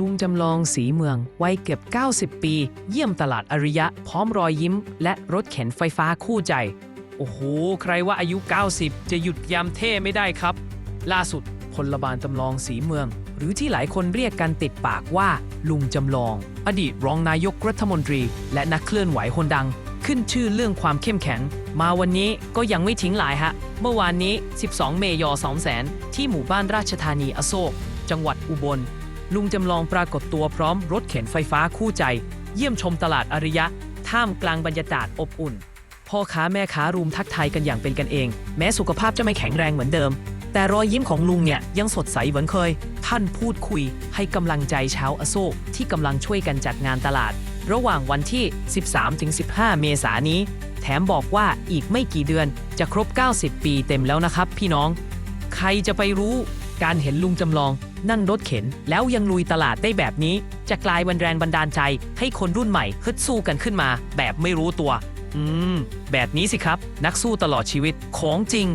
ลุงจำลองสีเมืองวัยเกือบ 90 ปี เยี่ยมตลาดอริยะ พร้อมรอยยิ้ม และรถเข็นไฟฟ้าคู่ใจ โอ้โห ใครว่าอายุ 90 จะหยุดยามเท่ไม่ได้ครับ ล่าสุดพลบาลจำลองสีเมือง หรือที่หลายคนเรียกกันติดปากว่า ลุงจำลอง อดีตรองนายกรัฐมนตรี และนักเคลื่อนไหวคนดัง ขึ้นชื่อเรื่องความเข้มแข็ง มาวันนี้ก็ยังไม่ทิ้งหลายฮะ เมื่อวานนี้ 12 เมยอ2แสนที่หมู่บ้านราชธานีอโศก จังหวัดอุบล ลุงจำลองปรากฏตัวพร้อมรถเข็นไฟฟ้าคู่ใจ เยี่ยมชมตลาดอริยะ ท่ามกลางบรรยากาศอบอุ่น พ่อค้าแม่ค้ารุมทักทายกันอย่างเป็นกันเอง แม้สุขภาพจะไม่แข็งแรงเหมือนเดิม แต่รอยยิ้มของลุงเนี่ยยังสดใสเหมือนเคย ท่านพูดคุยให้กำลังใจชาวอโศกที่กำลังช่วยกันจัดงานตลาด ระหว่างวันที่ 13-15 เมษายนนี้ แถมบอกว่าอีกไม่กี่เดือนจะครบ 90 ปีเต็มแล้วนะครับ พี่น้อง ใครจะไปรู้การเห็นลุงจำลอง นั่งรถเข็น แล้วยังลุยตลาดได้แบบนี้ จะกลายเป็นแรงบันดาลใจ ให้คนรุ่นใหม่ฮึดสู้กันขึ้นมา แบบไม่รู้ตัว อืม แบบนี้สิครับ นักสู้ตลอดชีวิตของจริง